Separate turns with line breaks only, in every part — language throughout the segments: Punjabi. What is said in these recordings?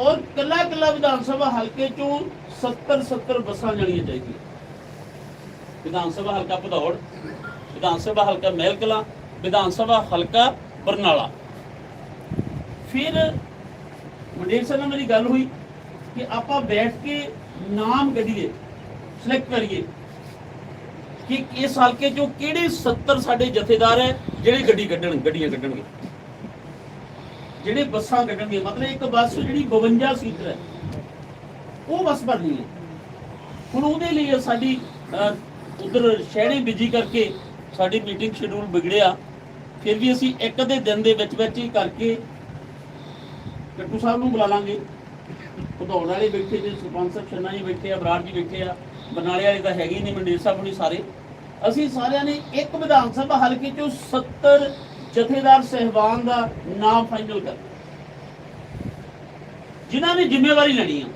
ਔਰ ਕੱਲਾ ਕੱਲਾ ਵਿਧਾਨ ਸਭਾ ਹਲਕੇ ਚੋਂ 70 70 ਬੱਸਾਂ ਜਾਣੀਆਂ ਚਾਹੀਦੀਆਂ। ਵਿਧਾਨ ਸਭਾ ਹਲਕਾ ਭਦੌੜ, ਵਿਧਾਨ ਸਭਾ ਹਲਕਾ ਮਹਿਲਕਲਾ ਵਿਧਾਨ ਸਭਾ ਹਲਕਾ ਬਰਨਾਲਾ। ਫਿਰ ਮੰਡੇਰ ਸਾਹਿਬ ਨਾਲ ਮੇਰੀ ਗੱਲ ਹੋਈ ਕਿ ਆਪਾਂ ਬੈਠ ਕੇ ਨਾਮ ਕੱਢੀਏ ਸਿਲੈਕਟ ਕਰੀਏ ਕਿ ਇਸ ਹਲਕੇ ਚੋਂ ਕਿਹੜੇ 70 ਸਾਡੇ ਜਥੇਦਾਰ ਹੈ ਜਿਹੜੇ ਗੱਡੀ ਕੱਢਣ, ਗੱਡੀਆਂ ਕੱਢਣਗੇ। ਜਿਹੜੇ ਬੱਸਾਂ ਕੱਢਣਗੇ ਮਤਲਬ ਇੱਕ ਬੱਸ ਜਿਹੜੀ 52 ਸੀਟਰ ਹੈ, ਉਹ ਬੱਸ ਭਰਨੀ ਹੈ। ਹੁਣ ਉਹਦੇ ਲਈ ਸਾਡੀ ਉਧਰ ਸ਼ਹਿਰੇ ਬਿਜ਼ੀ ਕਰਕੇ ਸਾਡੀ ਮੀਟਿੰਗ ਸ਼ਡਿਊਲ ਵਿਗੜਿਆ। ਫਿਰ ਵੀ ਅਸੀਂ ਇੱਕ ਦੇ ਦਿਨ ਦੇ ਵਿੱਚ ਵਿੱਚ ਹੀ ਕਰਕੇ ਕੱਟੂ ਸਾਹਿਬ ਨੂੰ ਬੁਲਾ ਲਾਂਗੇ। ਉਧੌੜ ਵਾਲੇ ਬੈਠੇ ਜੇ ਸਰਪੰਚ ਸਾਹਿਬ ਛੰਨਾ ਜੀ ਬੈਠੇ ਆ, ਬਰਾੜ ਜੀ ਬੈਠੇ ਆ, ਬਰਨਾਲੇ ਵਾਲੇ ਤਾਂ ਹੈਗੇ ਨਹੀਂ ਮੰਡੇਰ ਸਾਹਿਬ ਹੁਣੀ ਸਾਰੇ। ਅਸੀਂ ਸਾਰਿਆਂ ਨੇ ਇੱਕ ਵਿਧਾਨ ਸਭਾ ਹਲਕੇ ਚੋਂ 70 ਜਥੇਦਾਰ ਸਹਿਬਾਨ ਦਾ ਨਾਮ ਫਾਈਨਲ ਕਰ। ਜਿਨ੍ਹਾਂ ਨੇ ਜ਼ਿੰਮੇਵਾਰੀ ਲੈਣੀ ਆ,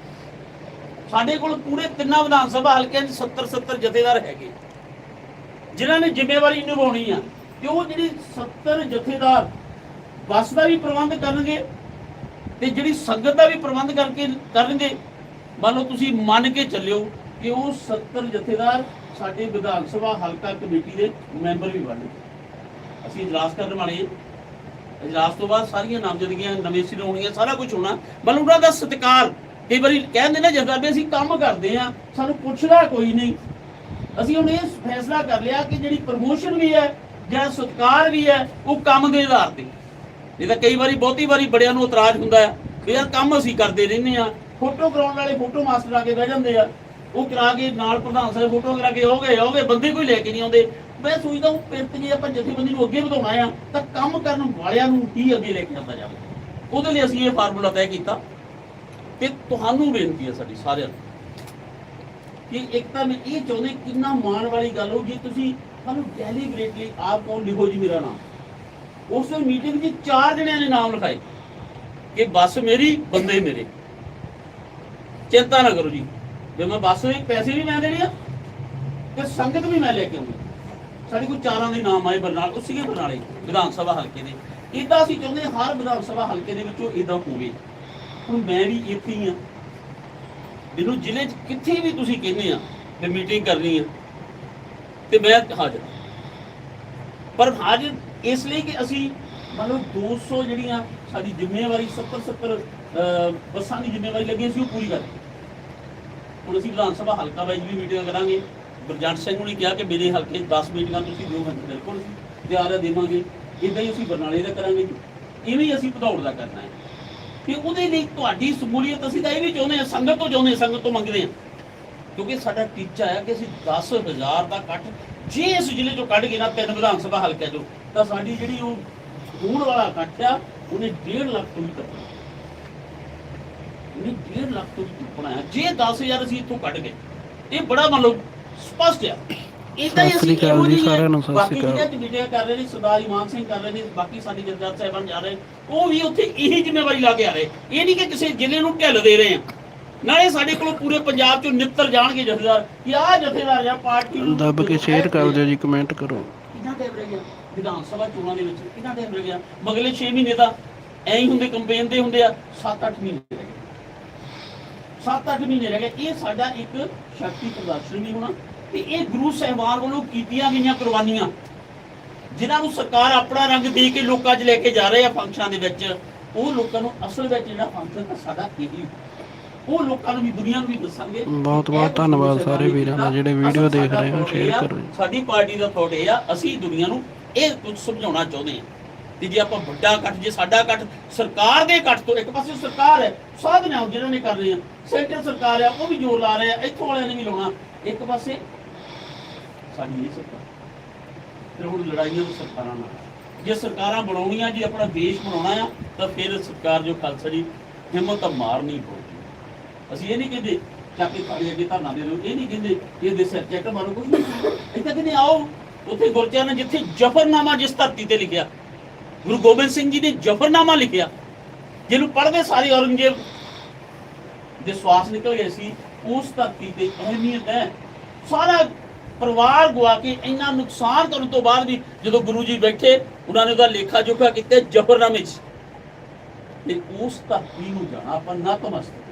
ਸਾਡੇ ਕੋਲ ਪੂਰੇ ਤਿੰਨਾਂ ਵਿਧਾਨ ਸਭਾ ਹਲਕਿਆਂ 'ਚ 70 70 ਜਥੇਦਾਰ ਹੈਗੇ। ਜਿਨ੍ਹਾਂ ਨੇ ਜ਼ਿੰਮੇਵਾਰੀ ਨਿਭਾਉਣੀ ਆ ਕਿ ਉਹ ਜਿਹੜੀ 70 ਜਥੇਦਾਰ ਬੱਸ ਦਾ ਵੀ ਪ੍ਰਬੰਧ ਕਰਨਗੇ ਤੇ ਜਿਹੜੀ ਸੰਗਤ ਦਾ ਵੀ ਪ੍ਰਬੰਧ ਕਰਕੇ ਕਰਨਗੇ, ਮੰਨ ਲਓ ਤੁਸੀਂ ਮੰਨ ਕੇ ਚੱਲਿਓ ਕਿ ਉਹ 70 ਜਥੇਦਾਰ ਸਾਡੇ ਵਿਧਾਨ ਸਭਾ ਹਲਕਾ ਕਮੇਟੀ ਦੇ ਮੈਂਬਰ ਵੀ ਬਣਨਗੇ। ਅਸੀਂ ਇਜਲਾਸ ਕਰਨ ਵਾਲੇ ਹਾਂ। ਇਜਲਾਸ ਤੋਂ ਬਾਅਦ ਸਾਰੀਆਂ ਨਾਮਜ਼ਦਗੀਆਂ ਨਵੇਂ ਸਿਰੋਂ ਹੋਣਗੀਆਂ, ਸਾਰਾ ਕੁਝ ਹੋਣਾ। ਮਤਲਬ ਉਹਨਾਂ ਦਾ ਸਤਿਕਾਰ, ਕਈ ਵਾਰੀ ਕਹਿੰਦੇ ਨੇ ਜਦੋਂ ਅਸੀਂ ਕੰਮ ਕਰਦੇ ਆ ਸਾਨੂੰ ਪੁੱਛਦਾ ਕੋਈ ਨਹੀਂ। ਅਸੀਂ ਹੁਣ ਇਹ ਫੈਸਲਾ ਕਰ ਲਿਆ ਕਿ ਜਿਹੜੀ ਪ੍ਰਮੋਸ਼ਨ ਵੀ ਹੈ ਜਾਂ ਸਤਿਕਾਰ ਵੀ ਹੈ, ਉਹ ਕੰਮ ਦੇ ਆਧਾਰ ਤੇ। ਨਹੀਂ ਤਾਂ ਕਈ ਵਾਰੀ ਬਹੁਤੀ ਵਾਰੀ ਬੜਿਆਂ ਨੂੰ ਇਤਰਾਜ਼ ਹੁੰਦਾ ਹੈ ਕਿ ਯਾਰ ਕੰਮ ਅਸੀਂ ਕਰਦੇ ਰਹਿੰਦੇ ਆ ਫੋਟੋ ਕਰਾਉਣ ਵਾਲੇ ਫੋਟੋ ਮਾਸਟਰ ਆ ਕੇ ਬਹਿ ਜਾਂਦੇ ਆ। ਉਹ ਕਰਾ ਕੇ ਨਾਲ ਪ੍ਰਧਾਨ ਸਾਹਿਬ ਫੋਟੋ ਕਰਾ ਕੇ ਹੋ ਗਏ ਹੋ ਗਏ, ਬੰਦੇ ਕੋਈ ਲੈ ਕੇ ਨਹੀਂ ਆਉਂਦੇ। ਮੈਂ ਸੋਚਦਾ ਉਹ ਪਿਰਤ ਜੇ ਆਪਾਂ ਜਥੇਬੰਦੀ ਨੂੰ ਅੱਗੇ ਵਧਾਉਣਾ ਆ, ਤਾਂ ਕੰਮ ਕਰਨ ਵਾਲਿਆਂ ਨੂੰ ਹੀ ਅੱਗੇ ਲੈ ਕੇ ਜਾਂਦਾ ਜਾਵੇ। ਉਹਦੇ ਲਈ ਅਸੀਂ ਇਹ ਫਾਰਮੂਲਾ ਤੈਅ ਕੀਤਾ ਤੇ ਤੁਹਾਨੂੰ ਬੇਨਤੀ ਹੈ ਸਾਡੀ ਸਾਰਿਆਂ ਨੂੰ ਕਿ ਇੱਕ ਤਾਂ ਮੈਂ ਇਹ ਚਾਹੁੰਦੇ ਕਿੰਨਾ ਮਾਣ ਵਾਲੀ ਗੱਲ ਹੋ, ਜੇ ਤੁਸੀਂ ਸਾਨੂੰ ਡੈਲੀਬਰੇਟਲੀ ਆਪ ਕੌਣ ਲਿਖੋ ਜੀ ਮੇਰਾ ਨਾਮ। ਉਸ ਮੀਟਿੰਗ 'ਚ ਚਾਰ ਜਣਿਆਂ ਨੇ ਨਾਮ ਲਿਖਾਏ ਕਿ ਬੱਸ ਮੇਰੀ, ਬੰਦੇ ਮੇਰੇ। ਚਿੰਤਾ ਨਾ ਕਰੋ ਜੀ। ਜੇ ਮੈਂ ਬੱਸ ਦੇ ਪੈਸੇ ਵੀ ਮੈਂ ਦੇਣੇ ਆ, ਤੇ ਸੰਗਤ ਵੀ ਮੈਂ ਲੈ ਕੇ ਆਉਂਗੀ ਸਾਡੇ ਕੋਲ ਚਾਰਾਂ ਦੇ ਨਾਮ ਆਏ ਬਰਨਾਲੇ, ਉਹ ਸੀਗੇ ਬਰਨਾਲੇ, ਵਿਧਾਨ ਸਭਾ ਹਲਕੇ ਦੇ। ਇਦਾਂ ਅਸੀਂ ਚਾਹੁੰਦੇ ਹਾਂ ਹਰ ਵਿਧਾਨ ਸਭਾ ਹਲਕੇ ਦੇ ਵਿੱਚੋਂ ਇਦਾਂ ਹੋਵੇ। ਹੁਣ ਮੈਂ ਵੀ ਇੱਥੇ ਹੀ ਆ ਮੈਨੂੰ ਜ਼ਿਲ੍ਹੇ 'ਚ ਕਿੱਥੇ ਵੀ ਤੁਸੀਂ ਕਹਿੰਦੇ ਆ ਤੇ ਮੀਟਿੰਗ ਕਰਨੀ ਆ, ਤੇ ਮੈਂ ਹਾਜ਼ਰ ਪਰ ਹਾਜ਼ਰ ਇਸ ਲਈ ਕਿ ਅਸੀਂ ਮਤਲਬ 200 ਜਿਹੜੀਆਂ ਸਾਡੀ ਜ਼ਿੰਮੇਵਾਰੀ 70 70 ਬੱਸਾਂ ਦੀ ਜ਼ਿੰਮੇਵਾਰੀ ਲੱਗੀ ਸੀ ਉਹ ਪੂਰੀ ਕਰ ਹੁਣ ਅਸੀਂ ਵਿਧਾਨ ਸਭਾ ਹਲਕਾ ਵਾਈਜ਼ ਵੀ ਮੀਟਿੰਗਾਂ ਕਰਾਂਗੇ। ਗੁਰਜੰਟ ਸਿੰਘ ਨੂੰ ਕਿਹਾ ਕਿ ਮੇਰੇ ਹਲਕੇ 'ਚ 10 ਮੀਟਿੰਗਾਂ ਤੁਸੀਂ ਦਿਓ ਮੈਂ ਬਿਲਕੁਲ। ਤਿਆਰ ਦੇਵਾਂਗੇ। ਇਦਾਂ ਹੀ ਅਸੀਂ ਬਰਨਾਲੇ ਦਾ ਕਰਾਂਗੇ ਇਵੇਂ ਹੀ ਅਸੀਂ ਭਦੌੜ ਦਾ ਕਰਨਾ ਹੈ। ਕਿ ਉਹਦੇ ਲਈ ਤੁਹਾਡੀ ਸਮੂਲੀਅਤ ਅਸੀਂ ਤਾਂ ਇਹ ਵੀ ਚਾਹੁੰਦੇ ਹਾਂ, ਸੰਗਤ ਤੋਂ ਚਾਹੁੰਦੇ ਹਾਂ, ਸੰਗਤ ਤੋਂ ਮੰਗਦੇ ਹਾਂ। ਕਿਉਂਕਿ ਸਾਡਾ ਟੀਚਾ ਹੈ ਕਿ ਅਸੀਂ 10000 ਦਾ ਕੱਟ ਜੇ ਇਸ ਜ਼ਿਲ੍ਹੇ ਚੋਂ ਕੱਢ ਕੇ ਨਾ ਤਿੰਨ ਵਿਧਾਨ ਸਭਾ ਹਲਕਿਆਂ ਚੋਂ, ਤਾਂ ਸਾਡੀ ਜਿਹੜੀ ਉਹ ਹੋਣ ਵਾਲਾ ਕੱਟ ਆ, ਉਹਨੇ 1.5 ਲੱਖ ਤੋਂ ਵੀ ਟੱਪਣਾ ਉਹਨੇ 1.5 ਲੱਖ ਤੋਂ ਵੀ ਟੱਪਣਾ ਹੈ। ਜੇ 10000 ਅਸੀਂ ਇੱਥੋਂ ਕੱਢ ਗਏ, ਇਹ ਬੜਾ ਮੰਨ ਲਓ ਸਪਸ਼ਟ ਆ। ਇਦਾਂ ਹੀ ਅਸੀਂ ਇਹੋ
ਜੀ, ਸਾਰਿਆਂ ਨੂੰ
ਬਾਕੀ। ਜਿਹੜੀਆਂ ਕਮੇਟੀਆਂ ਕਰ ਰਹੇ ਨੇ ਸਰਦਾਰ ਇਮਾਨ ਸਿੰਘ ਕਰ ਰਹੇ ਨੇ ਬਾਕੀ ਸਾਡੇ ਜਥੇਦਾਰ ਸਾਹਿਬਾਨ ਜਾ ਰਹੇ ਉਹ ਵੀ ਉੱਥੇ ਇਹੀ ਜ਼ਿੰਮੇਵਾਰੀ ਲਾ ਕੇ ਆ ਰਹੇ। ਇਹ ਨਹੀਂ ਕਿ ਕਿਸੇ ਜ਼ਿਲ੍ਹੇ ਨੂੰ ਢਿੱਲ ਦੇ ਰਹੇ ਆ। ਨਾਲੇ ਸਾਡੇ ਕੋਲ ਪੂਰੇ ਪੰਜਾਬ ਚੋਂ ਨਿੱਤਰ ਜਾਣਗੇ ਜਥੇਦਾਰ। ਕਿ ਆਹ ਜਥੇਦਾਰ ਜਾਂ ਪਾਰਟੀ ਨੂੰ
ਦੱਬ ਕੇ ਸ਼ੇਅਰ ਕਰ ਦਿਓ ਜੀ ਕਮੈਂਟ ਕਰੋ।
ਕਿੰਨਾ ਟਾਈਮ ਰਹਿ ਗਿਆ ਵਿਧਾਨ ਸਭਾ ਚੋਣਾਂ ਦੇ ਵਿੱਚ ਕਿੰਨਾ ਟਾਈਮ ਰਹਿ ਗਿਆ ਮਗਲੇ 6 ਮਹੀਨੇ ਤਾਂ ਐਂ ਹੁੰਦੇ ਕੰਪੇਨ ਦੇ ਹੁੰਦੇ ਆ 7-8 ਮਹੀਨੇ। ਰਹਿ ਗਏ 7-8 ਮਹੀਨੇ ਰਹਿ ਗਏ। ਇਹ ਸਾਡਾ ਇੱਕ ਸ਼ਕਤੀ ਪ੍ਰਦਰਸ਼ਨ ਨਹੀਂ ਹੋਣਾ ਤੇ ਇਹ ਗੁਰੂ ਸਾਹਿਬਾਨ ਵੱਲੋਂ ਕੀਤੀਆਂ ਗਈਆਂ ਕੁਰਬਾਨੀਆਂ ਜਿਨ੍ਹਾਂ ਨੂੰ ਸਰਕਾਰ ਆਪਣਾ ਰੰਗ ਦੇ ਕੇ ਲੋਕਾਂ 'ਚ ਲੈ ਕੇ ਜਾ ਰਹੇ ਆ ਫੰਕਸ਼ਨਾਂ ਦੇ ਵਿੱਚ ਉਹ ਲੋਕਾਂ ਨੂੰ ਅਸਲ ਵਿੱਚ ਜਿਹੜਾ ਫੰਕਸ਼ਨ ਤਾਂ ਸਾਡਾ ਇਹੀ ਉਹ ਲੋਕਾਂ ਨੂੰ ਵੀ ਦੁਨੀਆ ਨੂੰ ਵੀ ਦੱਸਾਂਗੇ
ਬਹੁਤ ਬਹੁਤ ਧੰਨਵਾਦ ਸਾਰੇ ਵੀਰਾਂ ਦਾ ਜਿਹੜੇ ਵੀਡੀਓ ਦੇਖ ਰਹੇ ਹੋ ਸ਼ੇਅਰ ਕਰੋ
ਸਾਡੀ ਪਾਰਟੀ ਦਾ ਇਹ ਆ ਅਸੀਂ ਦੁਨੀਆ ਨੂੰ ਇਹ ਕੁਝ ਸਮਝਾਉਣਾ ਚਾਹੁੰਦੇ ਹਾਂ ਤੇ ਜੇ ਆਪਾਂ ਵੱਡਾ ਇਕੱਠ, ਜੇ ਸਾਡਾ ਇਕੱਠ ਸਰਕਾਰ ਦੇ ਇਕੱਠ ਤੋਂ ਇੱਕ ਪਾਸੇ ਸਰਕਾਰ ਹੈ, ਸਾਧਨ ਹੈ ਜਿਹਨਾਂ ਨੇ ਕਰ ਰਹੇ ਆ ਸੈਂਟਰ ਸਰਕਾਰ ਆ ਉਹ ਵੀ ਜ਼ੋਰ ਲਾ ਰਹੇ ਆ, ਇੱਥੋਂ ਵਾਲਿਆਂ ਨੇ ਵੀ ਲਾਉਣਾ। ਇੱਕ ਪਾਸੇ ਸਾਡੀ ਇਹ ਸਰਕਾਰ। ਫਿਰ ਹੁਣ ਲੜਾਈਆਂ ਤਾਂ ਸਰਕਾਰਾਂ ਨਾਲ। ਜੇ ਸਰਕਾਰਾਂ ਬਣਾਉਣੀਆਂ, ਜੇ ਆਪਣਾ ਦੇਸ਼ ਬਣਾਉਣਾ ਆ, ਤਾਂ ਫਿਰ ਸਰਕਾਰ ਜੋ ਖਾਲਸਾ ਜੀ, ਹਿੰਮਤ ਤਾਂ ਮਾਰਨੀ ਪਊਗੀ। ਅਸੀਂ ਇਹ ਨਹੀਂ ਕਹਿੰਦੇ, ਚੱਕ ਕੇ ਸਾਡੇ ਅੱਗੇ ਧਰਨਾ ਦੇ ਦਿਓ, ਇਹ ਨਹੀਂ ਕਹਿੰਦੇ ਕਿ ਇਹਦੇ ਸਿਰ ਮਾਰੋ ਕੁਝ ਨਹੀਂ। ਇੱਥੇ ਕਹਿੰਦੇ ਆਓ, ਉੱਥੇ ਗੁਰਚਰਨ ਨੇ ਜਿੱਥੇ ਜਫਰਨਾਮਾ ਜਿਸ ਧਰਤੀ ਤੇ ਲਿਖਿਆ ਗੁਰੂ ਗੋਬਿੰਦ ਸਿੰਘ ਜੀ ਨੇ ਜਫਰਨਾਮਾ ਲਿਖਿਆ ਜਿਹਨੂੰ ਪੜ੍ਹਦੇ ਸਾਰੇ ਔਰੰਗਜ਼ੇਬ ਦੇ ਸਵਾਸ ਨਿਕਲ ਗਏ ਸੀ ਉਸ ਧਰਤੀ ਤੇ ਅਹਿਮੀਅਤ ਹੈ। ਸਾਰਾ ਪਰਿਵਾਰ ਗਵਾ ਕੇ ਇੰਨਾ ਨੁਕਸਾਨ ਕਰਨ ਤੋਂ ਬਾਅਦ ਵੀ ਜਦੋਂ ਗੁਰੂ ਜੀ ਬੈਠੇ ਉਹਨਾਂ ਨੇ ਉਹਦਾ ਲੇਖਾ ਜੋਖਾ ਕੀਤਾ ਜਫਰਨਾਮੇ 'ਚ। ਤੇ ਉਸ ਧਰਤੀ ਨੂੰ ਜਾਣਾ ਆਪਾਂ ਨਤਮਸਤਕ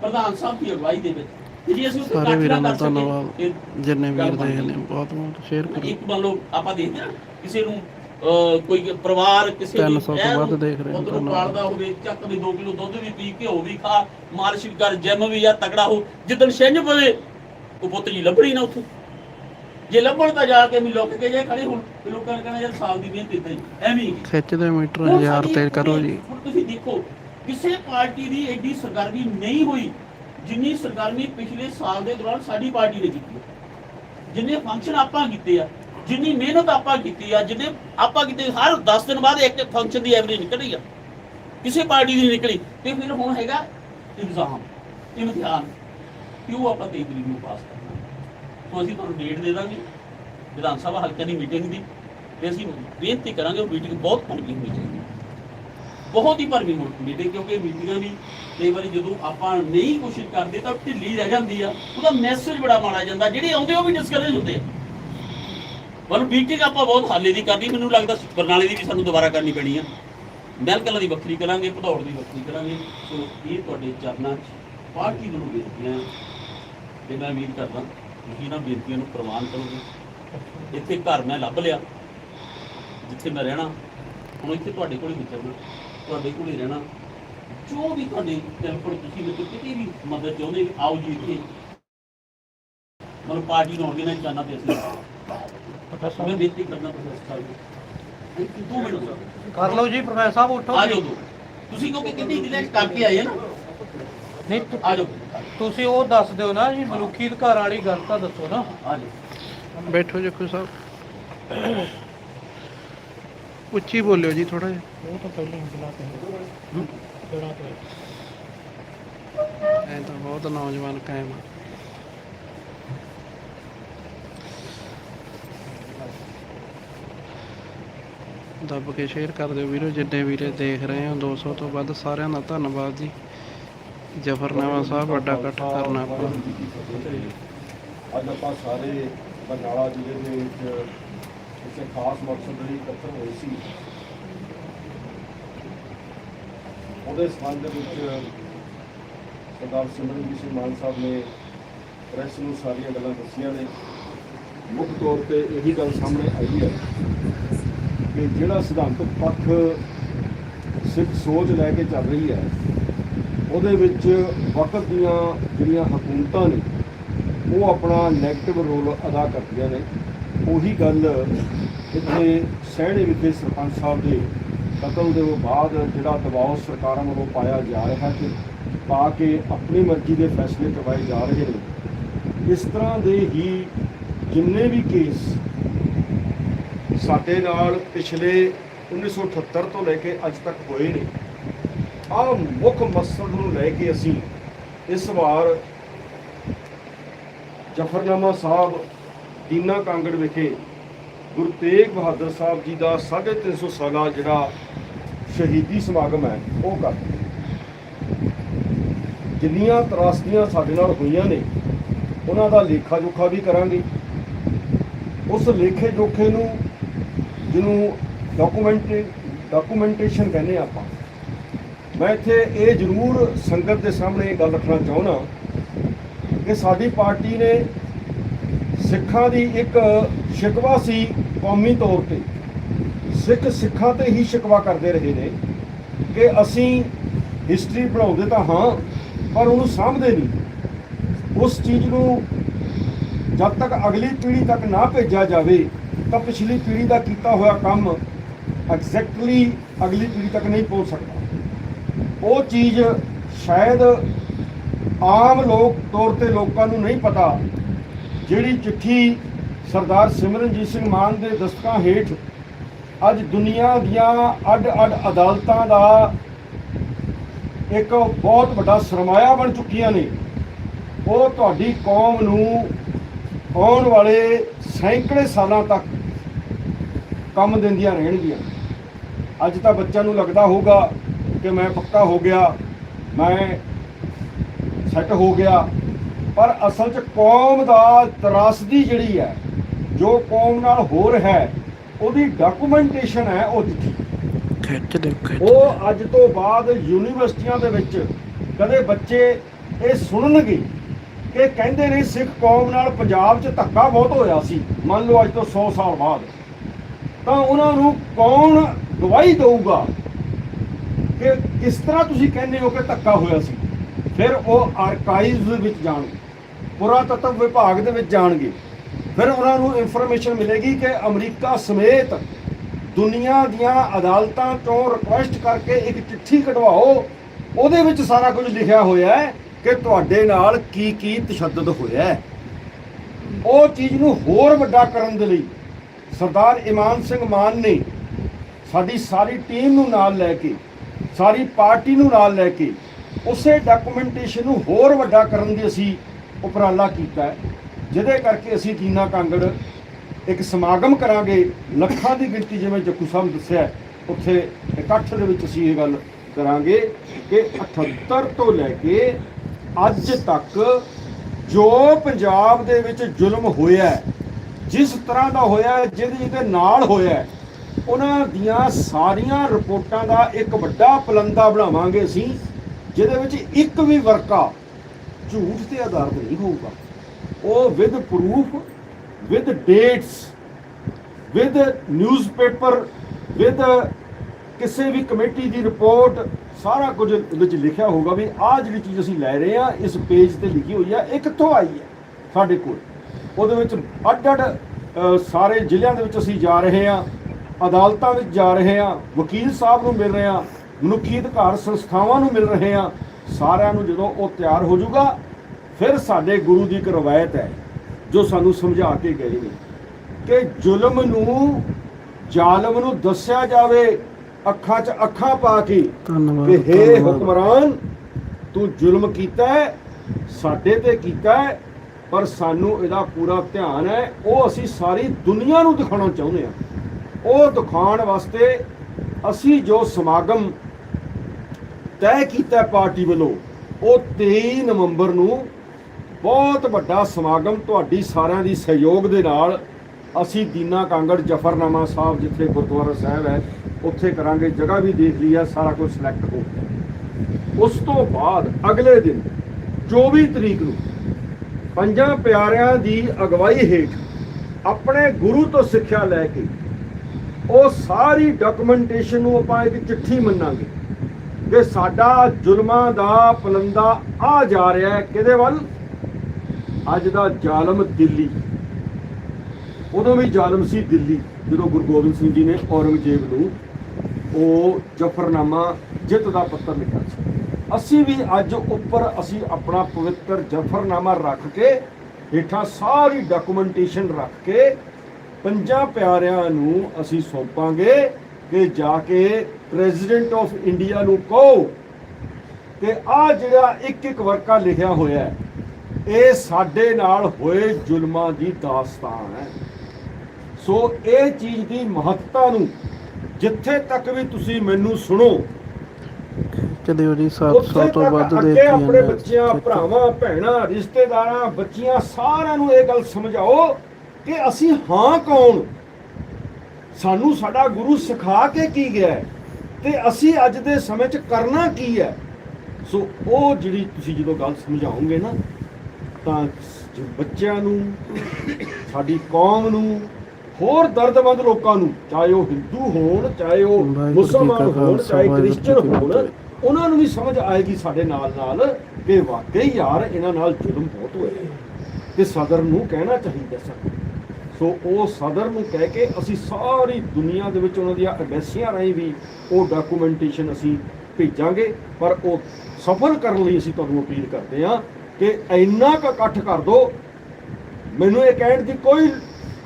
ਪ੍ਰਧਾਨ ਸਾਹਿਬ ਦੀ ਅਗਵਾਈ ਦੇ ਵਿੱਚ। ਜੇ ਅਸੀਂ
ਸਾਰੇ ਵੀਰਾਂ ਦਾ ਧੰਨਵਾਦ। ਜਿੰਨੇ ਵੀਰ
ਗਈ।
ਨੇ ਬਹੁਤ ਬਹੁਤ ਸ਼ੇਅਰ ਕਰੋ।
ਇੱਕ ਮੰਨ ਲਓ ਆਪਾਂ ਦੇਖਦੇ ਹਾਂ ਕਿਸੇ ਨੂੰ ਕੋਈ ਪਰਿਵਾਰ ਕਿਸੇ ਦੀ
ਸੌ ਤੋਂ
ਐਨ
ਵੱਧ ਦੇਖ ਰਹੇ ਨੇ
ਉੱਧਰੋਂ। ਪਾਲਦਾ ਹੋਵੇ ਚੱਕ ਵੀ 2 ਕਿਲੋ ਦੁੱਧ ਵੀ ਪੀ ਘਿਓ ਵੀ ਖਾ ਮਾਲਿਸ਼ ਵੀ ਕਰ ਜਿਮ ਵੀ ਆ ਤਕੜਾ ਹੋ ਜਿੱਦਣ ਛਿੰਝ ਪਵੇ ਉਹ ਪੁੱਤ ਜੀ ਲੱਭਣੀ ਨਾ ਉੱਥੇ ਜੇ ਲੱਭਣ ਤਾਂ ਜਾ ਕੇ ਵੀ ਲੁੱਕ ਕੇ ਜੇ ਖੜੇ ਹੁਣ ਲੋਕਾਂ ਨੇ ਕਹਿਣਾ ਯਾਰ ਸਾਲ ਦੀ ਮਿਹਨਤ ਹੀ ਐਵੇਂ ਹੀ
ਖਿੱਚਦੇ ਮੀਟਰ
ਹੁਣ
ਹਜ਼ਾਰ
ਸਾਡੀ
ਤੇ ਕਰੋ ਜੀ
ਹੁਣ ਤੁਸੀਂ ਦੇਖੋ ਕਿਸੇ ਪਾਰਟੀ ਦੀ ਐਡੀ ਸਰਗਰਮੀ ਨਹੀਂ ਹੋਈ ਜਿੰਨੀ ਸਰਗਰਮੀ ਪਿਛਲੇ ਸਾਲ ਦੇ ਦੌਰਾਨ ਸਾਡੀ ਪਾਰਟੀ ਨੇ ਕੀਤੀ ਹੈ। ਜਿੰਨੇ ਫੰਕਸ਼ਨ ਆਪਾਂ ਕੀਤੇ ਆ ਜਿੰਨੀ ਮਿਹਨਤ ਆਪਾਂ ਕੀਤੀ ਆ, ਜਿੰਨੇ ਆਪਾਂ ਕੀਤੇ, ਹਰ 10 ਦਿਨ ਬਾਅਦ ਇੱਕ ਫੰਕਸ਼ਨ ਦੀ ਐਵਰੇਜ ਨਿਕਲੀ ਆ। ਕਿਸੇ ਪਾਰਟੀ ਦੀ ਨਹੀਂ ਨਿਕਲੀ। ਤੇ ਫਿਰ ਹੁਣ ਹੈਗਾ ਇਗਜ਼ਾਮ ਇਮਤਿਹਾਨ। ਕਿਉਂ ਆਪਾਂ 23 ਤਰੀਕ ਨੂੰ ਪਾਸ ਕਰਨਾ? ਸੋ ਅਸੀਂ ਤੁਹਾਨੂੰ ਡੇਟ ਦੇ ਦਾਂਗੇ। ਵਿਧਾਨ ਸਭਾ ਹਲਕੇ ਦੀ ਮੀਟਿੰਗ ਦੀ। ਤੇ ਅਸੀਂ ਬੇਨਤੀ ਕਰਾਂਗੇ, ਉਹ ਮੀਟਿੰਗ ਬਹੁਤ ਭਰਵੀਂ ਹੋਣੀ ਚਾਹੀਦੀ ਬਹੁਤ ਹੀ ਭਰਵੀਂ ਹੋਣੀ ਮੀਟਿੰਗ ਕਿਉਂਕਿ ਮੀਟਿੰਗਾਂ ਵੀ ਕਈ ਵਾਰੀ ਜਦੋਂ ਆਪਾਂ ਨਹੀਂ ਕੋਸ਼ਿਸ਼ ਕਰਦੇ ਤਾਂ ਢਿੱਲੀ ਰਹਿ ਜਾਂਦੀ ਆ। ਉਹਦਾ ਮੈਸੇਜ ਬੜਾ ਮਾੜਾ ਜਾਂਦਾ। ਜਿਹੜੇ ਆਉਂਦੇ ਉਹ ਵੀ ਡਿਸਕਰੇਜ ਹੁੰਦੇ ਆ। ਮਤਲਬ ਮੀਟਿੰਗ ਆਪਾਂ ਬਹੁਤ ਹਾਲੇ ਦੀ ਕਰਨੀ, ਮੈਨੂੰ ਲੱਗਦਾ ਬਰਨਾਲੇ ਦੀ ਵੀ ਸਾਨੂੰ ਦੁਬਾਰਾ ਕਰਨੀ ਪੈਣੀ ਆ। ਮਹਿਲਕਲਾਂ ਦੀ ਵੱਖਰੀ ਕਰਾਂਗੇ, ਭਦੌੜ ਦੀ ਵੱਖਰੀ ਕਰਾਂਗੇ। ਸੋ ਇਹ ਤੁਹਾਡੇ ਚਰਨਾਂ 'ਚ ਪਾਰਟੀ ਨੂੰ ਬੇਨਤੀਆਂ ਤੇ ਮੈਂ ਉਮੀਦ ਕਰਦਾ ਤੁਸੀਂ ਇਹਨਾਂ ਬੇਨਤੀਆਂ ਨੂੰ ਪ੍ਰਵਾਨ ਕਰੋਗੇ। ਇੱਥੇ ਘਰ ਮੈਂ ਲੱਭ ਲਿਆ, ਜਿੱਥੇ ਮੈਂ ਰਹਿਣਾ, ਹੁਣ ਇੱਥੇ ਤੁਹਾਡੇ ਕੋਲ ਹੀ ਵਿਚਰਨਾ, ਤੁਹਾਡੇ ਕੋਲ ਹੀ ਰਹਿਣਾ। ਜੋ ਵੀ ਤੁਹਾਡੇ ਦਿਲ ਕੋਲ ਤੁਸੀਂ ਮੈਨੂੰ ਕਿਤੇ ਵੀ ਮਦਦ ਚਾਹੁੰਦੇ ਆਓ ਜੀ ਇੱਥੇ। ਮਤਲਬ ਪਾਰਟੀ ਨੂੰ ਆਰਗੇਨਾਈਜ਼ ਕਰਨਾ ਤੇ ਅਸੀਂ ਮੈਂ ਬੇਨਤੀ ਕਰਨਾ ਪ੍ਰੋਫੈਸਰ ਸਾਹਿਬ ਨੂੰ। ਇੱਕ ਦੋ ਮਿੰਟ ਸਰ
ਕਰ ਲਓ ਜੀ ਪ੍ਰੋਫੈਸਰ ਸਾਹਿਬ ਉੱਠੋ
ਆ ਜਾਓ ਦੋ। ਤੁਸੀਂ ਕਿਉਂਕਿ ਕਿੰਨੀ ਚ ਕਰਕੇ ਆਏ ਆ ਨਾ।
ਨਹੀਂ ਤੁ-
ਆ ਜਾਓ
ਤੁਸੀਂ ਉਹ ਦੱਸ ਦਿਓ ਨਾ ਜੀ ਮਨੁੱਖੀ ਅਧਿਕਾਰ ਵਾਲੀ ਗੱਲ ਤਾਂ ਦੱਸੋ ਨਾ।
ਆ ਜਾਓ
ਬੈਠੋ ਜੱਖੂ ਸਾਹਿਬ ਉੱਚੀ ਬੋਲਿਓ ਜੀ ਥੋੜਾ ਜਿਹਾ।
ਉਹ ਤਾਂ ਪਹਿਲਾਂ ਹੀ। ਬੁਲਾ ਕੇ।
ਐ ਤਾਂ ਬਹੁਤ ਨੌਜਵਾਨ ਕਾਇਮ ਆ। ਦੱਬ ਕੇ ਸ਼ੇਅਰ ਕਰ ਦਿਓ ਵੀਰੋ, ਜਿੰਨੇ ਵੀਰੇ ਦੇਖ ਰਹੇ ਹੋ 200 ਤੋਂ ਵੱਧ ਸਾਰਿਆਂ ਦਾ ਧੰਨਵਾਦ ਜੀ। ਜਫਰਨਾਮਾ ਸਾਹਿਬ, ਵੱਡਾ ਇਕੱਠ ਕਰਨਾ ਆਪਾਂ।
ਅੱਜ ਆਪਾਂ ਸਾਰੇ ਬਰਨਾਲਾ ਜ਼ਿਲ੍ਹੇ ਦੇ ਵਿੱਚ ਕਿਸੇ ਖਾਸ ਮਕਸਦ ਲਈ ਇਕੱਤਰ ਹੋਏ ਸੀ। ਉਹਦੇ ਸੰਬੰਧ ਦੇ ਵਿੱਚ ਸਰਦਾਰ ਸਿਮਰਨਜੀਤ ਸਿੰਘ ਮਾਨ ਸਾਹਿਬ ਨੇ ਪ੍ਰੈਸ ਨੂੰ ਸਾਰੀਆਂ ਗੱਲਾਂ ਦੱਸੀਆਂ ਨੇ। ਮੁੱਖ ਤੌਰ ਤੇ ਇਹੀ ਗੱਲ ਸਾਹਮਣੇ ਆਈ ਹੈ ਕਿ ਜਿਹੜਾ ਸਿਧਾਂਤਕ ਪੱਖ ਸਿੱਖ ਸੋਚ ਲੈ ਕੇ ਚੱਲ ਰਹੀ ਹੈ, ਉਹਦੇ ਵਿੱਚ ਵਕਤ ਦੀਆਂ ਜਿਹੜੀਆਂ ਹਕੂਮਤਾਂ ਨੇ, ਉਹ ਆਪਣਾ ਨੈਗੇਟਿਵ ਰੋਲ ਅਦਾ ਕਰਦੀਆਂ ਨੇ। ਉਹੀ ਗੱਲ ਇੱਥੇ ਸਹਿਣੇ ਵਿਖੇ ਸਰਪੰਚ ਸਾਹਿਬ ਦੇ ਕਤਲ ਦੇ ਬਾਅਦ ਜਿਹੜਾ ਦਬਾਅ ਸਰਕਾਰਾਂ ਵੱਲੋਂ ਪਾਇਆ ਜਾ ਰਿਹਾ ਕਿ ਪਾ ਕੇ ਆਪਣੀ ਮਰਜ਼ੀ ਦੇ ਫੈਸਲੇ ਕਰਵਾਏ ਜਾ ਰਹੇ ਨੇ। ਇਸ ਤਰ੍ਹਾਂ ਦੇ ਹੀ ਜਿੰਨੇ ਵੀ ਕੇਸ ਸਾਡੇ ਨਾਲ ਪਿਛਲੇ 1978 ਤੋਂ ਲੈ ਕੇ ਅੱਜ ਤੱਕ ਹੋਏ ਨੇ। ਆਹ ਮੁੱਖ ਮਕਸਦ ਨੂੰ ਲੈ ਕੇ ਅਸੀਂ ਇਸ ਵਾਰ ਜਫਰਨਾਮਾ ਸਾਹਿਬ, ਦੀਨਾ ਕਾਂਗੜ ਵਿਖੇ ਗੁਰੂ ਤੇਗ ਬਹਾਦਰ ਸਾਹਿਬ ਜੀ ਦਾ 350 ਸਾਲਾ ਜਿਹੜਾ ਸ਼ਹੀਦੀ ਸਮਾਗਮ ਹੈ, ਉਹ ਕਰ ਜਿੰਨੀਆਂ ਤਰਾਸਦੀਆਂ ਸਾਡੇ ਨਾਲ ਹੋਈਆਂ ਨੇ, ਉਹਨਾਂ ਦਾ ਲੇਖਾ ਜੋਖਾ ਵੀ ਕਰਾਂਗੇ। ਉਸ ਲੇਖੇ ਜੋਖੇ ਨੂੰ ਜਿਹਨੂੰ ਡਾਕੂਮੈਂਟੇ ਡਾਕੂਮੈਂਟੇਸ਼ਨ ਕਹਿੰਦੇ ਆਪਾਂ। ਮੈਂ ਇੱਥੇ ਇਹ ਜ਼ਰੂਰ ਸੰਗਤ ਦੇ ਸਾਹਮਣੇ ਇਹ ਗੱਲ ਰੱਖਣਾ ਚਾਹੁੰਦਾ ਕਿ ਸਾਡੀ ਪਾਰਟੀ ਨੇ ਸਿੱਖਾਂ ਦੀ ਇੱਕ ਸ਼ਿਕਵਾ ਸੀ ਕੌਮੀ ਤੌਰ ਤੇ। ਸਿੱਖ ਸਿੱਖਾਂ ਤੇ ਹੀ ਸ਼ਿਕਵਾ ਕਰਦੇ ਰਹੇ ਨੇ ਕਿ ਅਸੀਂ ਹਿਸਟਰੀ ਬਣਾਉਂਦੇ ਤਾਂ ਹਾਂ, ਪਰ ਉਹਨੂੰ ਸਾਂਭਦੇ ਨਹੀਂ। ਉਸ ਚੀਜ਼ ਨੂੰ ਜਦ ਤੱਕ ਅਗਲੀ ਪੀੜ੍ਹੀ ਤੱਕ ਨਾ ਭੇਜਿਆ ਜਾਵੇ ਤਾਂ ਪਿਛਲੀ ਪੀੜ੍ਹੀ ਦਾ ਕੀਤਾ ਹੋਇਆ ਕੰਮ ਐਗਜ਼ੈਕਟਲੀ ਅਗਲੀ ਪੀੜ੍ਹੀ ਤੱਕ ਨਹੀਂ ਪਹੁੰਚ ਸਕਦਾ। ਉਹ ਚੀਜ਼ ਸ਼ਾਇਦ ਆਮ ਲੋਕ ਤੌਰ ਤੇ ਲੋਕਾਂ ਨੂੰ ਨਹੀਂ ਪਤਾ, ਜਿਹੜੀ ਚਿੱਠੀ ਸਰਦਾਰ ਸਿਮਰਨਜੀਤ ਸਿੰਘ ਮਾਨ ਦੇ ਦਸਤਕਾਂ ਹੇਠ ਅੱਜ ਦੁਨੀਆ ਦੀਆਂ ਅੱਡ-ਅੱਡ ਅਦਾਲਤਾਂ ਦਾ ਇੱਕ ਬਹੁਤ ਵੱਡਾ ਸਰਮਾਇਆ ਬਣ ਚੁੱਕੀਆਂ ਨੇ। ਉਹ ਤੁਹਾਡੀ ਕੌਮ ਨੂੰ ਆਉਣ ਵਾਲੇ ਸੈਂਕੜੇ ਸਾਲਾਂ ਤੱਕ ਕੰਮ ਦਿੰਦੀਆਂ ਰਹਿਣਗੀਆਂ। ਅੱਜ ਤਾਂ ਬੱਚਿਆਂ ਨੂੰ ਲੱਗਦਾ ਹੋਊਗਾ ਕਿ ਮੈਂ ਪੱਕਾ ਹੋ ਗਿਆ ਮੈਂ ਸੈੱਟ ਹੋ ਗਿਆ। ਪਰ ਅਸਲ 'ਚ ਕੌਮ ਦਾ ਤਰਾਸਦੀ ਜਿਹੜੀ ਹੈ ਜੋ ਕੌਮ ਨਾਲ ਹੋ ਰਿਹਾ ਹੈ ਉਹਦੀ ਡਾਕੂਮੈਂਟੇਸ਼ਨ ਹੈ ਉਹ
ਖਿੱਚ
ਉਹ ਅੱਜ ਤੋਂ ਬਾਅਦ ਯੂਨੀਵਰਸਿਟੀਆਂ ਦੇ ਵਿੱਚ ਕਦੇ ਬੱਚੇ ਇਹ ਸੁਣਨਗੇ ਕਿ ਕਹਿੰਦੇ ਨੇ ਸਿੱਖ ਕੌਮ ਨਾਲ ਪੰਜਾਬ 'ਚ ਧੱਕਾ ਬਹੁਤ ਹੋਇਆ ਸੀ ਮੰਨ ਲਓ ਅੱਜ ਤੋਂ 100 ਸਾਲ ਬਾਅਦ। ਤਾਂ ਉਹਨਾਂ ਨੂੰ ਕੌਣ ਗਵਾਹੀ ਦੇਊਗਾ? ਕਿ ਕਿਸ ਤਰ੍ਹਾਂ ਤੁਸੀਂ ਕਹਿੰਦੇ ਹੋ ਕਿ ਧੱਕਾ ਹੋਇਆ ਸੀ? ਫਿਰ ਉਹ ਆਰਕਾਈਵਜ਼ ਵਿੱਚ ਜਾਣਗੇ, ਪੁਰਾਤਤਵ ਵਿਭਾਗ ਦੇ ਵਿੱਚ ਜਾਣਗੇ। ਫਿਰ ਉਹਨਾਂ ਨੂੰ ਇਨਫੋਰਮੇਸ਼ਨ ਮਿਲੇਗੀ ਕਿ ਅਮਰੀਕਾ ਸਮੇਤ ਦੁਨੀਆ ਦੀਆਂ ਅਦਾਲਤਾਂ ਤੋਂ ਰਿਕੁਐਸਟ ਕਰਕੇ ਇੱਕ ਚਿੱਠੀ ਕਢਵਾਓ। ਉਹਦੇ ਵਿੱਚ ਸਾਰਾ ਕੁਝ ਲਿਖਿਆ ਹੋਇਆ ਹੈ ਕਿ ਤੁਹਾਡੇ ਨਾਲ ਕੀ ਕੀ ਤਸ਼ੱਦਦ ਹੋਇਆ ਹੈ। ਉਹ ਚੀਜ਼ ਨੂੰ ਹੋਰ ਵੱਡਾ ਕਰਨ ਦੇ ਲਈ ਸਰਦਾਰ ਇਮਾਨ ਸਿੰਘ ਮਾਨ ਨੇ ਸਾਡੀ ਸਾਰੀ ਟੀਮ ਨੂੰ ਨਾਲ ਲੈ ਕੇ ਸਾਰੀ ਪਾਰਟੀ ਨੂੰ ਨਾਲ ਲੈ ਕੇ ਉਸੇ ਡਾਕੂਮੈਂਟੇਸ਼ਨ ਨੂੰ ਹੋਰ ਵੱਡਾ ਕਰਨ ਦੀ ਅਸੀਂ ਉਪਰਾਲਾ ਕੀਤਾ ਜਿਹਦੇ ਕਰਕੇ ਅਸੀਂ ਦੀਨਾ ਕਾਂਗੜ ਇੱਕ ਸਮਾਗਮ ਕਰਾਂਗੇ। ਲੱਖਾਂ ਦੀ ਗਿਣਤੀ ਜਿਵੇਂ ਜੱਕੂ ਸਾਹਿਬ ਦੱਸਿਆ ਉੱਥੇ ਇਕੱਠ ਦੇ ਵਿੱਚ ਅਸੀਂ ਇਹ ਗੱਲ ਕਰਾਂਗੇ ਕਿ 78 ਤੋਂ ਲੈ ਕੇ ਅੱਜ ਤੱਕ ਜੋ ਪੰਜਾਬ ਦੇ ਵਿੱਚ ਜ਼ੁਲਮ ਹੋਇਆ ਹੈ, ਜਿਸ ਤਰ੍ਹਾਂ ਦਾ ਹੋਇਆ ਜਿਹਦੇ ਜਿਹਦੇ ਨਾਲ ਹੋਇਆ ਉਹਨਾਂ ਦੀਆਂ ਸਾਰੀਆਂ ਰਿਪੋਰਟਾਂ ਦਾ ਇੱਕ ਵੱਡਾ ਪਲੰਦਾ ਬਣਾਵਾਂਗੇ ਅਸੀਂ, ਜਿਹਦੇ ਵਿੱਚ ਇੱਕ ਵੀ ਵਰਕਾ ਝੂਠ ਤੇ ਆਧਾਰਿਤ ਨਹੀਂ ਹੋਊਗਾ। ਉਹ with proof with dates with newspaper with ਕਿਸੇ ਵੀ ਕਮੇਟੀ ਦੀ ਰਿਪੋਰਟ, ਸਾਰਾ ਕੁਝ ਵਿੱਚ ਲਿਖਿਆ ਹੋਊਗਾ ਵੀ ਆਹ ਜਿਹੜੀ ਚੀਜ਼ ਅਸੀਂ ਲੈ ਰਹੇ ਆ ਇਸ ਪੇਜ ਤੇ ਲਿਖੀ ਹੋਈ ਹੈ ਇਹ ਕਿੱਥੋਂ ਆਈ ਹੈ ਸਾਡੇ ਕੋਲ। ਉਹਦੇ ਵਿੱਚ ਅੱਡ ਅੱਡ ਅ, ਸਾਰੇ ਜ਼ਿਲ੍ਹਿਆਂ ਦੇ ਵਿੱਚ ਅਸੀਂ ਜਾ ਰਹੇ ਆ ਅਦਾਲਤਾਂ ਵਿੱਚ ਜਾ ਰਹੇ ਆ ਵਕੀਲ ਸਾਹਿਬ ਨੂੰ ਮਿਲ ਰਹੇ ਆ ਮਨੁੱਖੀ ਅਧਿਕਾਰ ਸੰਸਥਾਵਾਂ ਨੂੰ ਮਿਲ ਰਹੇ ਆ ਸਾਰਿਆਂ ਨੂੰ ਜਦੋਂ ਉਹ ਤਿਆਰ ਹੋ ਜਾਊਗਾ ਫਿਰ ਸਾਡੇ ਗੁਰੂ ਦੀ ਇੱਕ ਰਵਾਇਤ ਹੈ ਜੋ ਸਾਨੂੰ ਸਮਝਾ ਕੇ ਗਏ ਨੇ ਕਿ ਜ਼ੁਲਮ ਨੂੰ ਜ਼ਾਲਮ ਨੂੰ ਦੱਸਿਆ ਜਾਵੇ ਅੱਖਾਂ 'ਚ ਅੱਖਾਂ ਪਾ ਕੇ ਕਿ ਹੇ
ਧੰਨਵਾਦ।
ਹੁਕਮਰਾਨ ਤੂੰ ਜ਼ੁਲਮ ਕੀਤਾ ਹੈ ਸਾਡੇ ਤੇ ਕੀਤਾ ਹੈ ਪਰ ਸਾਨੂੰ ਇਹਦਾ ਪੂਰਾ ਧਿਆਨ ਹੈ, ਉਹ ਅਸੀਂ ਸਾਰੀ ਦੁਨੀਆ ਨੂੰ ਦਿਖਾਉਣਾ ਚਾਹੁੰਦੇ ਹਾਂ। ਉਹ ਦਿਖਾਉਣ ਵਾਸਤੇ ਅਸੀਂ ਜੋ ਸਮਾਗਮ ਤੈਅ ਕੀਤਾ ਪਾਰਟੀ ਵੱਲੋਂ, ਉਹ 23 ਨਵੰਬਰ ਨੂੰ ਬਹੁਤ ਵੱਡਾ ਸਮਾਗਮ ਤੁਹਾਡੀ ਸਾਰਿਆਂ ਦੀ ਸਹਿਯੋਗ ਦੇ ਨਾਲ ਅਸੀਂ ਦੀਨਾ ਕਾਂਗੜ ਜਫਰਨਾਮਾ ਸਾਹਿਬ ਜਿੱਥੇ ਗੁਰਦੁਆਰਾ ਸਾਹਿਬ ਹੈ, ਉੱਥੇ ਕਰਾਂਗੇ, ਜਗ੍ਹਾ ਵੀ ਦੇਖ ਲਈ ਹੈ, ਸਾਰਾ ਕੁਝ ਸਿਲੈਕਟ ਹੋ ਗਿਆ। ਉਸ ਤੋਂ ਬਾਅਦ ਅਗਲੇ ਦਿਨ 24 ਤਰੀਕ ਨੂੰ ਪੰਜਾਂ ਪਿਆਰਿਆਂ ਦੀ ਅਗਵਾਈ ਹੇਠ ਆਪਣੇ ਗੁਰੂ ਤੋਂ ਸਿੱਖਿਆ ਲੈ ਕੇ ਉਹ ਸਾਰੀ ਡਾਕੂਮੈਂਟੇਸ਼ਨ ਨੂੰ ਆਪਾਂ ਇੱਕ ਚਿੱਠੀ ਮੰਨਾਂਗੇ ਕਿ ਸਾਡਾ ਜ਼ੁਲਮਾਂ ਦਾ ਪਲੰਦਾ ਆ ਜਾ ਰਿਹਾ ਹੈ ਕਿਹਦੇ ਵੱਲ? ਅੱਜ ਦਾ ਜ਼ਾਲਮ ਦਿੱਲੀ। ਉਦੋਂ ਵੀ ਜ਼ਾਲਮ ਸੀ ਦਿੱਲੀ, ਜਦੋਂ ਗੁਰੂ ਗੋਬਿੰਦ ਸਿੰਘ ਜੀ ਨੇ ਔਰੰਗਜ਼ੇਬ ਨੂੰ ਉਹ ਜਫਰਨਾਮਾ ਜਿੱਤ ਦਾ ਪੱਤਰ ਲਿਖਿਆ ਸੀ। ਅਸੀਂ ਵੀ ਅੱਜ ਉੱਪਰ ਅਸੀਂ ਆਪਣਾ ਪਵਿੱਤਰ ਜਫਰਨਾਮਾ ਰੱਖ ਕੇ, ਹੇਠਾਂ ਸਾਰੀ ਡਾਕੂਮੈਂਟੇਸ਼ਨ ਰੱਖ ਕੇ, ਪੰਜਾਂ ਪਿਆਰਿਆਂ ਨੂੰ ਅਸੀਂ ਸੌਂਪਾਂਗੇ ਕਿ ਜਾ ਕੇ ਪ੍ਰੈਜ਼ੀਡੈਂਟ ਆਫ ਇੰਡੀਆ ਨੂੰ ਕਹੋ ਕਿ ਆ ਜਿਹੜਾ ਇੱਕ ਇੱਕ ਵਰਕਾ ਲਿਖਿਆ ਹੋਇਆ ਇਹ ਸਾਡੇ ਨਾਲ ਹੋਏ ਜ਼ੁਲਮਾਂ ਦੀ ਦਾਸਤਾਨ ਹੈ। ਸੋ ਇਹ ਚੀਜ਼ ਦੀ ਮਹੱਤਤਾ ਨੂੰ ਜਿੱਥੇ ਤੱਕ ਵੀ ਤੁਸੀਂ ਮੈਨੂੰ ਸੁਣੋ
ਖਿੱਚ ਦਿਓ ਜੀ 700
ਉੱਥੇ
ਤੋਂ ਵੱਧ
ਅੱਗੇ
ਦੇ
ਆਪਣੇ ਬੱਚਿਆਂ ਭਰਾਵਾਂ ਭੈਣਾਂ ਰਿਸ਼ਤੇਦਾਰਾਂ ਬੱਚੀਆਂ ਸਾਰਿਆਂ ਨੂੰ ਇਹ ਗੱਲ ਸਮਝਾਓ ਕਿ ਅਸੀਂ ਹਾਂ ਕੌਣ? ਸਾਨੂੰ ਸਾਡਾ ਗੁਰੂ ਸਿਖਾ ਕੇ ਕੀ ਗਿਆ ਤੇ ਅਸੀਂ ਅੱਜ ਦੇ ਸਮੇਂ 'ਚ ਕਰਨਾ ਕੀ ਹੈ? ਸੋ ਉਹ ਜਿਹੜੀ ਤੁਸੀਂ ਜਦੋਂ ਗੱਲ ਸਮਝਾਓਗੇ ਨਾ ਤਾਂ ਜ- ਬੱਚਿਆਂ ਨੂੰ ਸਾਡੀ ਕੌਮ ਨੂੰ ਹੋਰ ਦਰਦਮੰਦ ਲੋਕਾਂ ਨੂੰ ਚਾਹੇ ਉਹ ਹਿੰਦੂ ਹੋਣ ਚਾਹੇ ਉਹ ਮੁਸਲਮਾਨ ਹੋਣ ਚਾਹੇ ਕ੍ਰਿਸਚਨ ਹੋਣ। ਉਹਨਾਂ ਨੂੰ ਵੀ ਸਮਝ ਆਏਗੀ ਸਾਡੇ ਨਾਲ ਨਾਲ ਕਿ ਵਾਕਈ ਯਾਰ, ਇਹਨਾਂ ਨਾਲ ਜ਼ੁਲਮ ਬਹੁਤ ਹੋਇਆ ਤੇ ਸਦਰ ਨੂੰ ਕਹਿਣਾ ਚਾਹੀਦਾ ਸਾਨੂੰ ਸੋ ਉਹ ਸਦਰ ਨੂੰ ਕਹਿ ਕੇ ਅਸੀਂ ਸਾਰੀ ਦੁਨੀਆ ਦੇ ਵਿੱਚ ਉਹਨਾਂ ਦੀਆਂ ਐਮਬੈਸੀਆਂ ਰਾਹੀਂ ਵੀ ਉਹ ਡਾਕੂਮੈਂਟੇਸ਼ਨ ਅਸੀਂ ਭੇਜਾਂਗੇ, ਪਰ ਉਹ ਸਫਲ ਕਰਨ ਲਈ ਅਸੀਂ ਤੁਹਾਨੂੰ ਅਪੀਲ ਕਰਦੇ ਹਾਂ ਕਿ ਇੰਨਾ ਕੁ ਇਕੱਠ ਕਰ ਦਿਓ। ਮੈਨੂੰ ਇਹ ਕਹਿਣ ਦੀ ਕੋਈ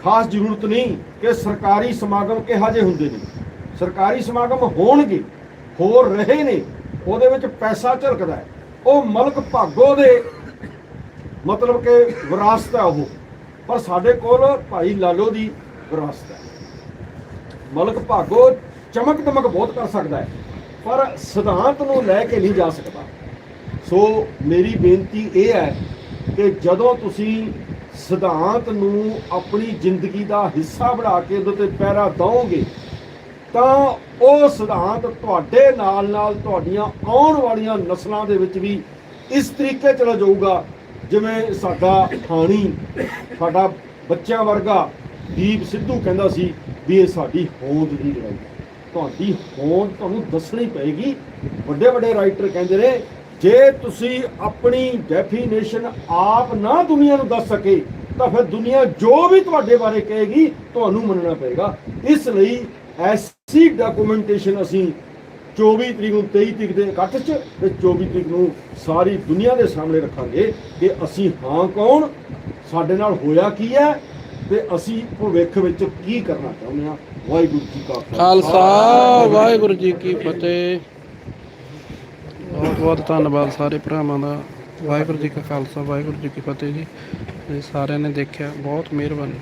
ਖਾਸ ਜ਼ਰੂਰਤ ਨਹੀਂ ਕਿ ਸਰਕਾਰੀ ਸਮਾਗਮ ਕਿਹੋ ਜਿਹੇ ਹੁੰਦੇ ਨੇ। ਸਰਕਾਰੀ ਸਮਾਗਮ ਹੋਣਗੇ, ਹੋਰ ਰਹੇ ਨੇ ਉਹਦੇ ਵਿੱਚ ਪੈਸਾ ਝਲਕਦਾ ਹੈ। ਉਹ ਮਲਕ ਭਾਗੋ ਦੇ ਮਤਲਬ ਕਿ ਵਿਰਾਸਤ ਹੈ ਉਹ। ਪਰ ਸਾਡੇ ਕੋਲ ਭਾਈ ਲਾਲੋ ਦੀ ਵਿਰਾਸਤ ਹੈ। ਮਲਕ ਭਾਗੋ ਚਮਕ ਦਮਕ ਬਹੁਤ ਕਰ ਸਕਦਾ ਹੈ, ਪਰ ਸਿਧਾਂਤ ਨੂੰ ਲੈ ਕੇ ਨਹੀਂ ਜਾ ਸਕਦਾ। ਸੋ ਮੇਰੀ ਬੇਨਤੀ ਇਹ ਹੈ ਕਿ ਜਦੋਂ ਤੁਸੀਂ ਸਿਧਾਂਤ ਨੂੰ ਆਪਣੀ ਜ਼ਿੰਦਗੀ ਦਾ ਹਿੱਸਾ ਬਣਾ ਕੇ ਉਹਦੇ ਤੇ ਪਹਿਰਾ ਦਵੋਗੇ ਤਾਂ ਉਹ ਸਿਧਾਂਤ ਤੁਹਾਡੇ ਨਾਲ ਨਾਲ ਤੁਹਾਡੀਆਂ ਆਉਣ ਵਾਲੀਆਂ ਨਸਲਾਂ ਦੇ ਵਿੱਚ ਵੀ ਇਸ ਤਰੀਕੇ ਚਲਾ ਜਾਊਗਾ ਜਿਵੇਂ ਸਾਡਾ ਥਾਣੀ ਸਾਡਾ ਬੱਚਿਆਂ ਵਰਗਾ ਦੀਪ ਸਿੱਧੂ ਕਹਿੰਦਾ ਸੀ ਵੀ ਇਹ ਸਾਡੀ ਹੋਂਦ ਦੀ ਲੜਾਈ ਤੁਹਾਡੀ ਹੋਂਦ ਤੁਹਾਨੂੰ ਦੱਸਣੀ ਪਏਗੀ। ਵੱਡੇ ਵੱਡੇ ਰਾਈਟਰ ਕਹਿੰਦੇ ਨੇ, ਜੇ ਤੁਸੀਂ ਆਪਣੀ ਡੈਫੀਨੇਸ਼ਨ ਆਪ ਨਾ ਦੁਨੀਆ ਨੂੰ ਦੱਸ ਸਕੇ, ਤਾਂ ਫਿਰ ਦੁਨੀਆ ਜੋ ਵੀ ਤੁਹਾਡੇ ਬਾਰੇ ਕਹੇਗੀ, ਤੁਹਾਨੂੰ ਮੰਨਣਾ ਪਏਗਾ। ਇਸ ਲਈ ਐਸ ਸੀ ਡਾਕੂਮੈਂਟੇਸ਼ਨ ਅਸੀਂ 24 ਤਰੀਕ ਨੂੰ 23 ਤਰੀਕ ਦੇ ਇਕੱਠ 'ਚ ਤੇ 24 ਤਰੀਕ ਨੂੰ ਸਾਰੀ ਦੁਨੀਆ ਦੇ ਸਾਹਮਣੇ ਰੱਖਾਂਗੇ ਕਿ ਅਸੀਂ ਹਾਂ ਕੌਣ, ਸਾਡੇ ਨਾਲ ਹੋਇਆ ਕੀ ਹੈ ਤੇ ਅਸੀਂ ਭਵਿੱਖ ਵਿੱਚ ਕੀ ਕਰਨਾ ਚਾਹੁੰਦੇ ਹਾਂ। ਵਾਹਿਗੁਰੂ ਜੀ ਕਾ
ਖਾਲਸਾ। ਵਾਹਿਗੁਰੂ ਜੀ ਕੀ ਫਤਿਹ। ਬਹੁਤ ਬਹੁਤ ਧੰਨਵਾਦ ਸਾਰੇ ਭਰਾਵਾਂ ਦਾ। ਵਾਹਿਗੁਰੂ ਜੀ ਕਾ ਖਾਲਸਾ, ਵਾਹਿਗੁਰੂ ਜੀ ਕੀ ਫਤਿਹ ਜੀ। ਇਹ ਸਾਰਿਆਂ ਨੇ ਦੇਖਿਆ, ਬਹੁਤ ਮਿਹਰਬਾਨੀ।